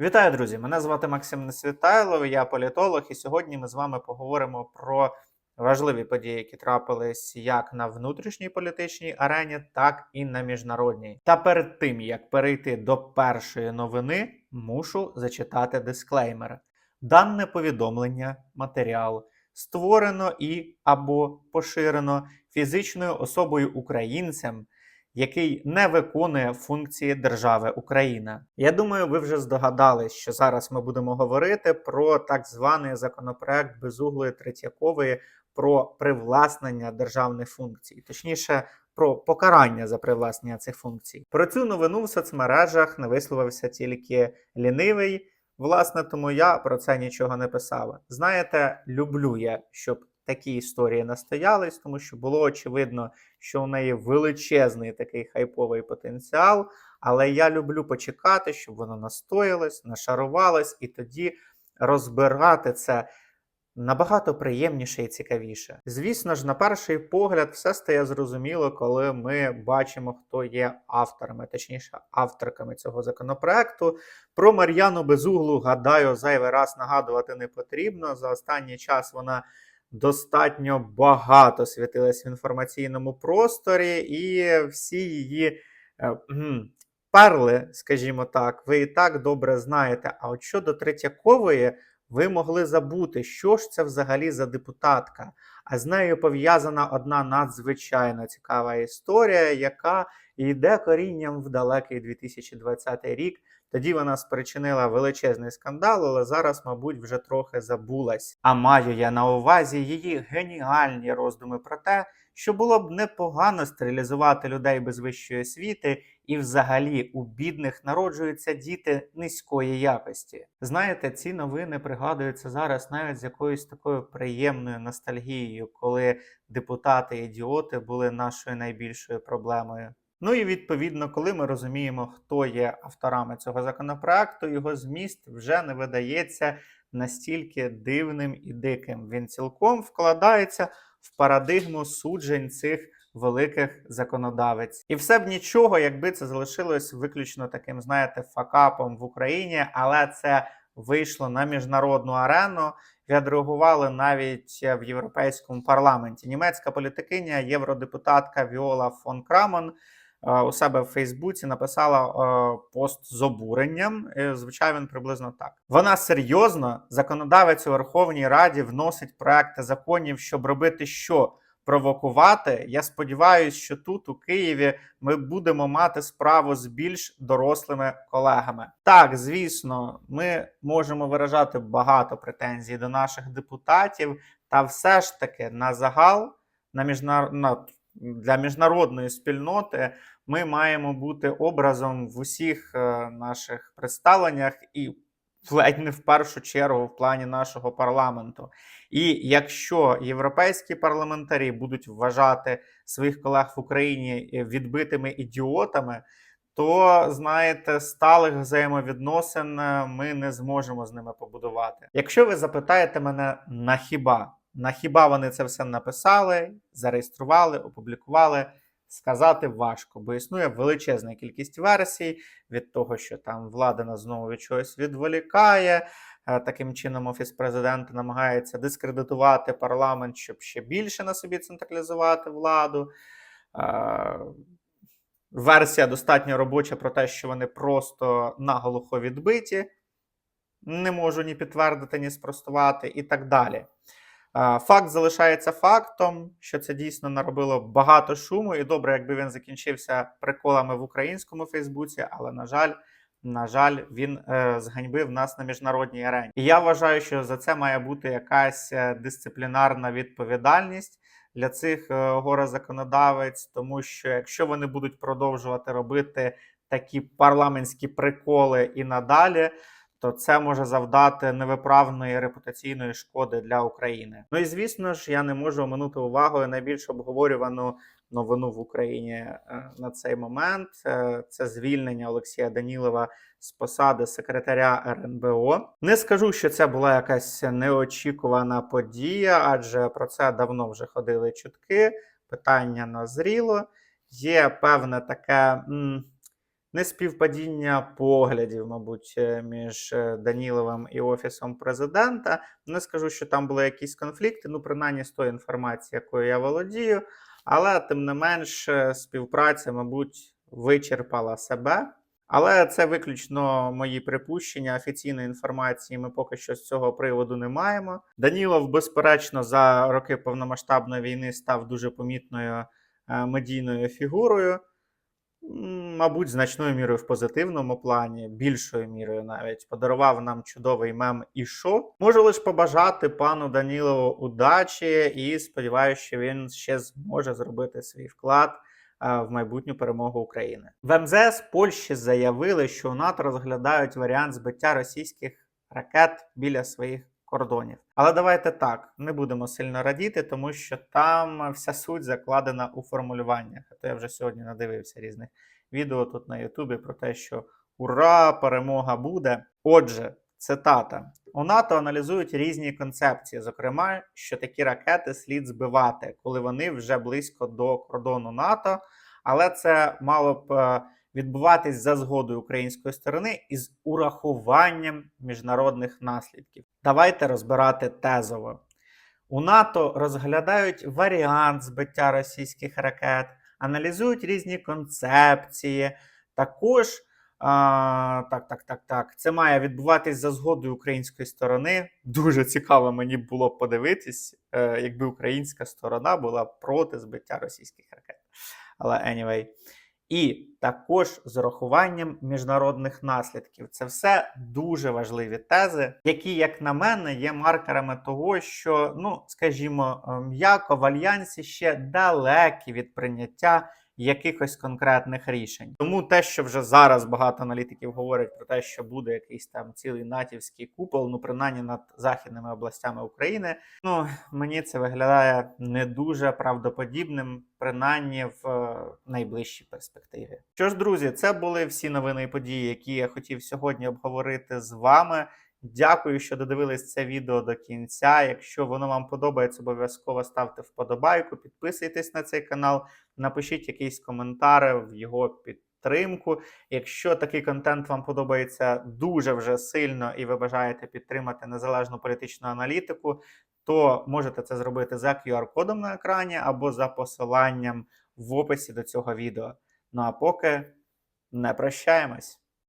Вітаю, друзі! Мене звати Максим Несвітайлов, я політолог, і сьогодні ми з вами поговоримо про важливі події, які трапились як на внутрішній політичній арені, так і на міжнародній. Та перед тим як перейти до першої новини, мушу зачитати дисклеймер. Дане повідомлення, матеріал створено і або поширено фізичною особою українцем який не виконує функції держави Україна. Я думаю, ви вже здогадались, що зараз ми будемо говорити про так званий законопроект безуглої Третьякової про привласнення державних функцій, точніше. Про покарання за привласнення цих функцій. Про цю новину в соцмережах не висловився тільки лінивий. Власне, тому я про це нічого не писав. Знаєте, люблю я, щоб такі історії настоялись, тому що було очевидно, що у неї величезний такий хайповий потенціал. Але я люблю почекати, щоб воно настоялось, нашарувалось, і тоді розбирати це. Набагато приємніше і цікавіше. Звісно ж, на перший погляд, все стає зрозуміло, коли ми бачимо, хто є авторами, точніше, авторками цього законопроекту. Про Мар'яну Безуглу, гадаю, зайвий раз нагадувати не потрібно. За останній час вона достатньо багато світилась в інформаційному просторі, і всі її е, перли, скажімо так, ви і так добре знаєте. А от щодо Третьякової, ви могли забути, що ж це взагалі за депутатка. А з нею пов'язана одна надзвичайно цікава історія, яка йде корінням в далекий 2020 рік. Тоді вона спричинила величезний скандал, але зараз, мабуть, вже трохи забулась. А маю я на увазі її геніальні роздуми про те, що було б непогано стерилізувати людей без вищої освіти, і взагалі у бідних народжуються діти низької якості. Знаєте, ці новини пригадуються зараз навіть з якоюсь такою приємною ностальгією, коли депутати-ідіоти були нашою найбільшою проблемою. Ну і відповідно, коли ми розуміємо, хто є авторами цього законопроекту, його зміст вже не видається настільки дивним і диким. Він цілком вкладається в парадигму суджень цих великих законодавець. І все б нічого, якби це залишилось виключно таким, знаєте, факапом в Україні, але це вийшло на міжнародну арену. Відреагували навіть в європейському парламенті. Німецька політикиня, євродепутатка Віола фон Крамон у себе в Фейсбуці написала пост з обуренням. Звичай він приблизно так. Вона серйозно, законодавець у Верховній Раді, вносить проекти законів, щоб робити що? Провокувати. Я сподіваюся, що тут, у Києві, ми будемо мати справу з більш дорослими колегами. Так, звісно, ми можемо виражати багато претензій до наших депутатів, та все ж таки на загал на міжнарод... для міжнародної спільноти ми маємо бути образом в усіх е, наших представленнях і ледь не в першу чергу в плані нашого парламенту. І якщо європейські парламентарі будуть вважати своїх колег в Україні е, відбитими ідіотами, то знаєте, сталих взаємовідносин е, ми не зможемо з ними побудувати. Якщо ви запитаєте мене на хіба, на хіба вони це все написали, зареєстрували, опублікували сказати важко, бо існує величезна кількість версій від того, що там влада нас знову від чогось відволікає. Е, таким чином, офіс президента намагається дискредитувати парламент, щоб ще більше на собі централізувати владу. Е, версія достатньо робоча про те, що вони просто наголухо відбиті. Не можу ні підтвердити, ні спростувати, і так далі. Факт залишається фактом, що це дійсно наробило багато шуму, і добре, якби він закінчився приколами в українському Фейсбуці, але на жаль, на жаль, він е, зганьбив нас на міжнародній арені. І я вважаю, що за це має бути якась е, дисциплінарна відповідальність для цих е, горе-законодавець, тому що якщо вони будуть продовжувати робити такі парламентські приколи і надалі то це може завдати невиправної репутаційної шкоди для України. Ну і звісно ж, я не можу оминути увагою найбільш обговорювану новину в Україні е, на цей момент. Е, це звільнення Олексія Данілова з посади секретаря РНБО. Не скажу, що це була якась неочікувана подія, адже про це давно вже ходили чутки. Питання назріло. Є певне таке. Неспівпадіння поглядів, мабуть, е, між е, Даніловим і Офісом президента. Не скажу, що там були якісь конфлікти, ну, принаймні з тої інформації, якою я володію. Але тим не менш, е, співпраця, мабуть, вичерпала себе. Але це виключно мої припущення. Офіційної інформації ми поки що з цього приводу не маємо. Данілов, безперечно, за роки повномасштабної війни став дуже помітною медійною фігурою. Мабуть, значною мірою в позитивному плані, більшою мірою навіть подарував нам чудовий мем і що. Можу лише побажати пану Данілову удачі і сподіваюся, що він ще зможе зробити свій вклад е, в майбутню перемогу України. В МЗС Польщі заявили, що у НАТО розглядають варіант збиття російських ракет біля своїх кордонів. Але давайте так, не будемо сильно радіти, тому що там вся суть закладена у формулюваннях. А я вже сьогодні надивився різних відео тут на Ютубі про те, що ура, перемога буде. Отже, цитата: у НАТО аналізують різні концепції, зокрема, що такі ракети слід збивати, коли вони вже близько до кордону НАТО. Але це мало б е, відбуватись за згодою української сторони із урахуванням міжнародних наслідків. Давайте розбирати тезово. У НАТО розглядають варіант збиття російських ракет, аналізують різні концепції. Також а, так, так, так, так. Це має відбуватись за згодою української сторони. Дуже цікаво мені було подивитись, е, якби українська сторона була проти збиття російських ракет. Але anyway. І також з урахуванням міжнародних наслідків. Це все дуже важливі тези, які, як на мене, є маркерами того, що, ну скажімо, м'яко в альянсі ще далекі від прийняття якихось конкретних рішень. Тому те, що вже зараз багато аналітиків говорять про те, що буде якийсь там цілий натівський купол, ну принаймні над західними областями України, ну мені це виглядає не дуже правдоподібним, принаймні в е, найближчій перспективі. Що ж, друзі, це були всі новини і події, які я хотів сьогодні обговорити з вами. Дякую, що додивились це відео до кінця. Якщо воно вам подобається, обов'язково ставте вподобайку, підписуйтесь на цей канал, напишіть якийсь коментар в його підтримку. Якщо такий контент вам подобається дуже вже сильно і ви бажаєте підтримати незалежну політичну аналітику, то можете це зробити за QR-кодом на екрані або за посиланням в описі до цього відео. Ну а поки не прощаємось.